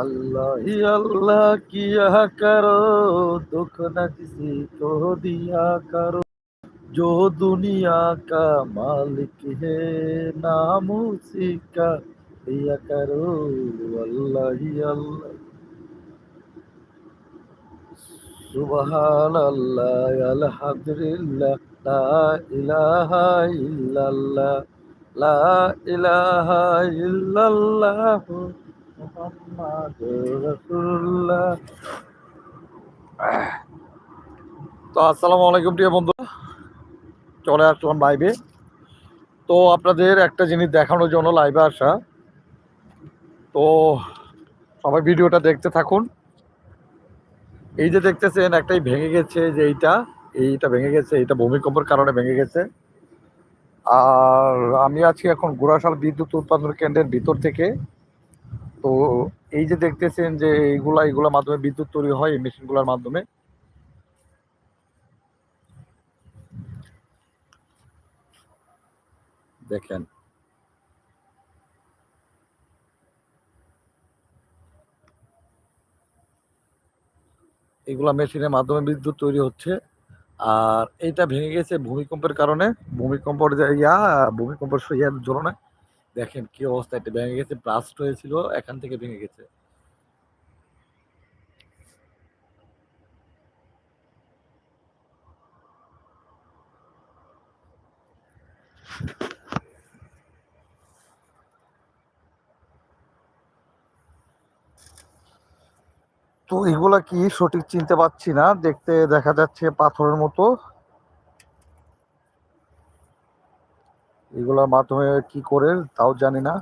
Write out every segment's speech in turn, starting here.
अल्लाह अल्लाह किया करो दुख न किसी को दिया करो जो दुनिया का मालिक है नाम उसी का दिया करो अल्लाह अल्लाह सुबह अल्लाह अल्हम्दुलिल्लाह ला इलाहा इल्लल्लाह ला इलाहा इल्लल्लाह তো আসসালামু আলাইকুম, প্রিয় বন্ধুরা চলে আসলাম লাইভে তো আপনাদের একটা জিনিস দেখানোর জন্য লাইভে আসা। তো সবাই ভিডিওটা দেখতে থাকুন। এই যে দেখতেছেন, একটাই ভেঙে গেছে যে এইটা। এইটা ভেঙে গেছে, এইটা ভূমিকম্পের কারণে ভেঙে গেছে। আর আমি আছি এখন গোড়াশাল বিদ্যুৎ উৎপাদন কেন্দ্রের ভিতর থেকে তো এই যে দেখতেছেন যে এইগুলা, এইগুলোর মাধ্যমে বিদ্যুৎ তৈরি হয়, এই মেশিনগুলোর মাধ্যমে। দেখেন। এগুলা মেশিনের মাধ্যমে বিদ্যুৎ তৈরি হচ্ছে, আর এইটা ভেঙে গেছে ভূমিকম্পের কারণে। ভূমিকম্পর ইয়া, ভূমিকম্পের ইয়ার জন্য দেখেন কি অবস্থা, এটা ভেঙে গেছে ব্লাস্ট হয়েছিল, এখান থেকে ভেঙে গেছে। তো এগুলা কি সঠিক চিনতে পারছি না, দেখতে দেখা যাচ্ছে পাথরের মতো। এগুলোর মাধ্যমে কি করে, তাও জানি না।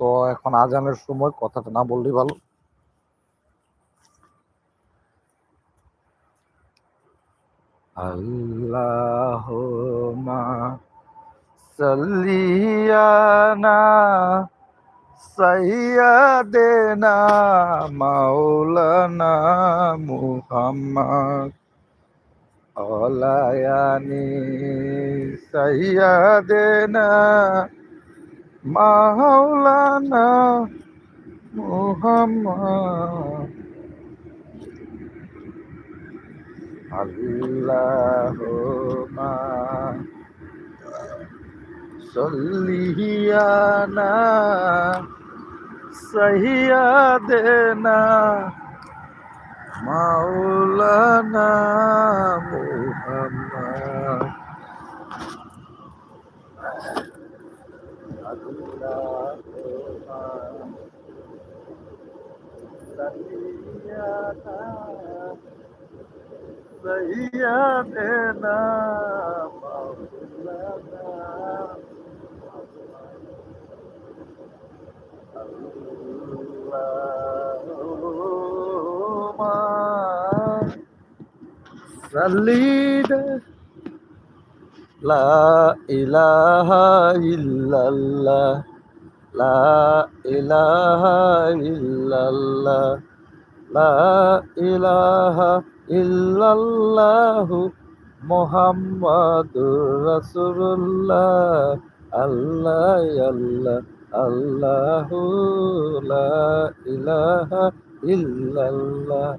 তো এখন আজানের সময় কথাটা না বললেই ভালো। আল্লাহ মা সাল্লিয়ানা সৈয়দেনা মাওলানা মুহাম্মদ। অলায়ানি সৈয়দেনা মাওলানা মুহাম্মদ। আল্লাহুম্মা সল্লিয়ানা সৈয়দেনা মাওলানা মুহাম্মদ। সৈয়দেনা মাওলানা Salida La ilaha illallah La ilaha illallah La ilaha illallah Muhammadur Rasulullah Allah Allah Allahu la ilaha illallah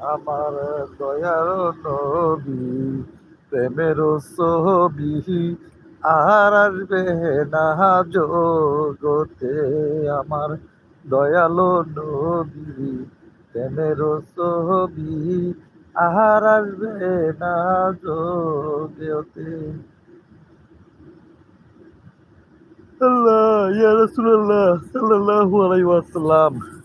আমার দয়ার নবী, প্রেমের ছবি আর আসবে না জগতে। আমার দয়ালো নবী, প্রেমের ছবি আর আসবে না জগতে। আল্লাহ, ইয়া রাসূলুল্লাহ সাল্লাল্লাহু আলাইহি ওয়াসাল্লাম।